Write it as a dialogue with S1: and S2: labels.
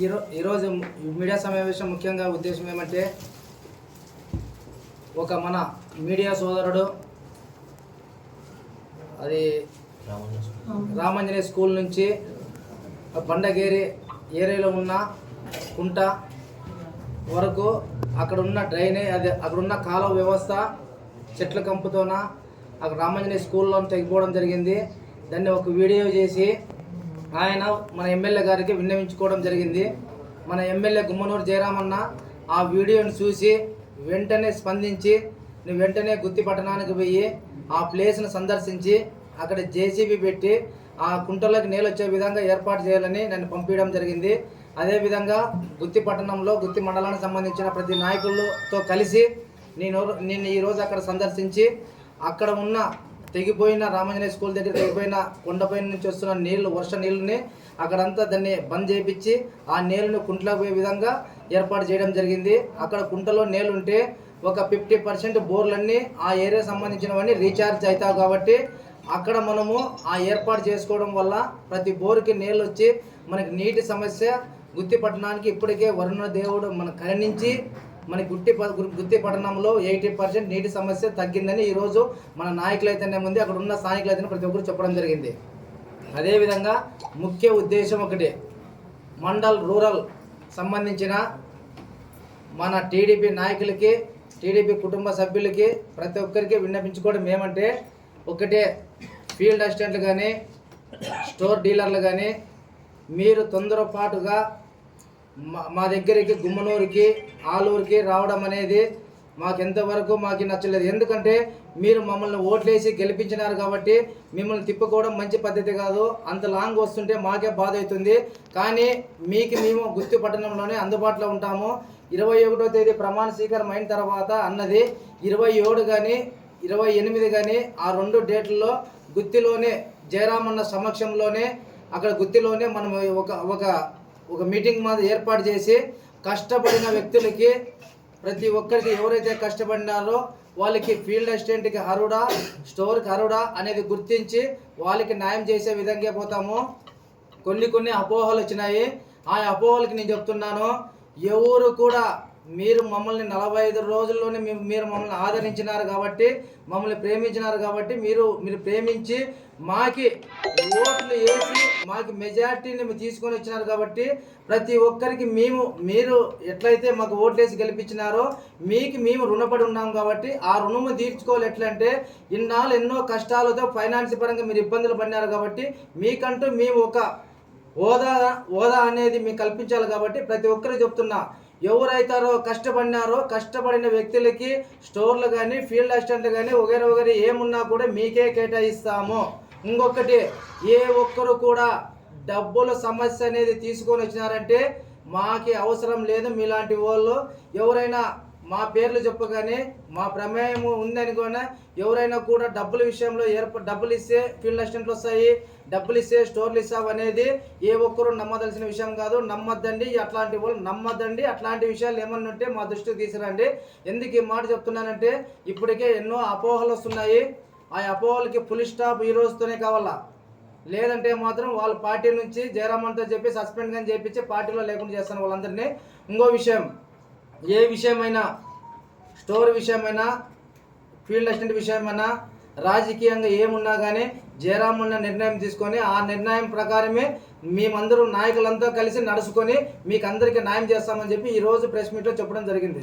S1: ఈరో ఈరోజు మీడియా సమావేశం ముఖ్యంగా ఉద్దేశం ఏమంటే ఒక మన మీడియా సోదరుడు అది రామంజనేయ స్కూల్ నుంచి బండగేరి ఏరియాలో ఉన్న కుంట వరకు అక్కడ ఉన్న డ్రైనేజ్ అది అక్కడ ఉన్న కాలువ వ్యవస్థ చెట్ల కంపుతోన అక్కడ రామంజనేయ స్కూల్లో తెగిపోవడం జరిగింది. దాన్ని ఒక వీడియో చేసి ఆయన మన ఎమ్మెల్యే గారికి విన్నవించుకోవడం జరిగింది. మన ఎమ్మెల్యే గుమ్మనూరు జయరామన్న ఆ వీడియోని చూసి వెంటనే స్పందించి నువ్వు వెంటనే గుత్తి పట్టణానికి పోయి ఆ ప్లేస్ను సందర్శించి అక్కడ జేసీబీ పెట్టి ఆ కుంటలోకి నీళ్ళు వచ్చే విధంగా ఏర్పాటు చేయాలని నన్ను పంపించడం జరిగింది. అదేవిధంగా గుత్తి పట్టణంలో గుత్తి మండలానికి సంబంధించిన ప్రతి నాయకులతో కలిసి నేను నేను ఈరోజు అక్కడ సందర్శించి అక్కడ ఉన్న తెగిపోయిన రామంజనేయ స్కూల్ దగ్గర తెగిపోయిన కొండపై నుంచి వస్తున్న నీళ్ళు వర్ష నీళ్ళని అక్కడంతా దాన్ని బంద్ చేయించి ఆ నీళ్ళను కుంటలోకి పోయే విధంగా ఏర్పాటు చేయడం జరిగింది. అక్కడ కుంటలో నీళ్ళు ఉంటే ఒక ఫిఫ్టీ పర్సెంట్ బోర్లన్నీ ఆ ఏరియా సంబంధించినవన్నీ రీఛార్జ్ అవుతావు కాబట్టి అక్కడ మనము ఆ ఏర్పాటు చేసుకోవడం వల్ల ప్రతి బోరుకి నీళ్ళు వచ్చి మనకి నీటి సమస్య గుత్తి పట్టణానికి ఇప్పటికే వరుణ దేవుడు మన కరణించి మన గుట్టి ప- గుత్తి పట్టణంలో ఎయిటీ పర్సెంట్ నీటి సమస్య తగ్గిందని ఈరోజు మన నాయకులైతేనే ముందు అక్కడ ఉన్న స్థానికులైతేనే ప్రతి ఒక్కరు చెప్పడం జరిగింది. అదేవిధంగా ముఖ్య ఉద్దేశం ఒకటి. మండల్ రూరల్ సంబంధించిన మన టీడీపీ నాయకులకి టీడీపీ కుటుంబ సభ్యులకి ప్రతి ఒక్కరికి విన్నపించుకోవడం ఏమంటే ఒకటే ఫీల్డ్ అసిస్టెంట్లు కానీ స్టోర్ డీలర్లు కానీ మీరు తొందరపాటుగా మా మా దగ్గరికి గుమ్మనూరుకి ఆలూరుకి రావడం అనేది మాకు ఎంతవరకు మాకు నచ్చలేదు. ఎందుకంటే మీరు మమ్మల్ని ఓట్లేసి గెలిపించినారు కాబట్టి మిమ్మల్ని తిప్పుకోవడం మంచి పద్ధతి కాదు. అంత లాంగ్ వస్తుంటే మాకే బాధ అవుతుంది. కానీ మీకు మేము గుత్తి పట్టణంలోనే అందుబాటులో ఉంటాము. ఇరవై ఒకటో తేదీ ప్రమాణ స్వీకారం అయిన తర్వాత అన్నది ఇరవై ఏడు కానీ ఇరవై ఎనిమిది కానీ ఆ రెండు డేట్లలో గుత్తిలోనే జయరామన్న సమక్షంలోనే అక్కడ గుత్తిలోనే మనం ఒక ఒక ఒక మీటింగ్ మాది ఏర్పాటు చేసి కష్టపడిన వ్యక్తులకి ప్రతి ఒక్కరికి ఎవరైతే కష్టపడినారో వాళ్ళకి ఫీల్డ్ అసిస్టెంట్కి అరుడా స్టోర్కి అరుడా అనేది గుర్తించి వాళ్ళకి న్యాయం చేసే విధంగా పోతాము. కొన్ని కొన్ని అపోహలు వచ్చినాయి. ఆ అపోహలకి నేను చెప్తున్నాను. ఎవరు కూడా మీరు మమ్మల్ని నలభై ఐదు రోజుల్లోనే మేము మీరు మమ్మల్ని ఆదరించినారు కాబట్టి మమ్మల్ని ప్రేమించినారు కాబట్టి మీరు మీరు ప్రేమించి మాకి ఓట్లు వేసి మాకు మెజార్టీని తీసుకొని వచ్చినారు కాబట్టి ప్రతి ఒక్కరికి మేము మీరు ఎట్లయితే మాకు ఓట్లు వేసి గెలిపించినారో మీకు మేము రుణపడి ఉన్నాం కాబట్టి ఆ రుణము తీర్చుకోవాలి. ఎట్లంటే ఇన్నాళ్ళు ఎన్నో కష్టాలతో ఫైనాన్స్ పరంగా మీరు ఇబ్బందులు పడినారు కాబట్టి మీకంటూ మేము ఒక హోదా హోదా అనేది మీకు కల్పించాలి కాబట్టి ప్రతి ఒక్కరు చెప్తున్నా ఎవరైతారో కష్టపడినారో కష్టపడిన వ్యక్తులకి స్టోర్లు కానీ ఫీల్డ్ అసిస్టెంట్లు కానీ ఒకరి ఒకరి ఏమున్నా కూడా మీకే కేటాయిస్తాము. ఇంకొకటి ఏ ఒక్కరు కూడా డబ్బుల సమస్య అనేది తీసుకొని వచ్చినారంటే మాకి అవసరం లేదు. మీలాంటి వాళ్ళు ఎవరైనా మా పేర్లు చెప్పగానే మా ప్రమేయం ఉందనుకోనే ఎవరైనా కూడా డబ్బుల విషయంలో ఏర్ప డబ్బులు ఇస్తే ఫీల్డ్ అసిస్టెంట్లు వస్తాయి డబ్బులు ఇస్తే స్టోర్లు ఇస్తావు అనేది ఏ ఒక్కరు నమ్మదలసిన విషయం కాదు. నమ్మద్దండి అట్లాంటి వాళ్ళు నమ్మద్దండి. అట్లాంటి విషయాలు ఏమన్నా ఉంటే మా దృష్టికి తీసుకురండి. ఎందుకు ఈ మాట చెప్తున్నానంటే ఇప్పటికే ఎన్నో అపోహలు వస్తున్నాయి. ఆ అపోహలకి పులి స్టాప్ ఈ రోజుతోనే కావాలా? లేదంటే మాత్రం వాళ్ళ పార్టీ నుంచి జయరామన్తో చెప్పి సస్పెండ్ కానీ చేపించి పార్టీలో లేకుండా చేస్తాను వాళ్ళందరినీ. ఇంకో విషయం ఏ విషయమైనా స్టోర్ విషయమైనా ఫీల్డ్ అసిస్టెంట్ విషయమైనా రాజకీయంగా ఏమున్నా కానీ జయరామున్న నిర్ణయం తీసుకొని ఆ నిర్ణయం ప్రకారమే మేమందరూ నాయకులంతా కలిసి నడుచుకొని మీకు అందరికీ న్యాయం చేస్తామని చెప్పి ఈరోజు ప్రెస్ మీట్లో చెప్పడం జరిగింది.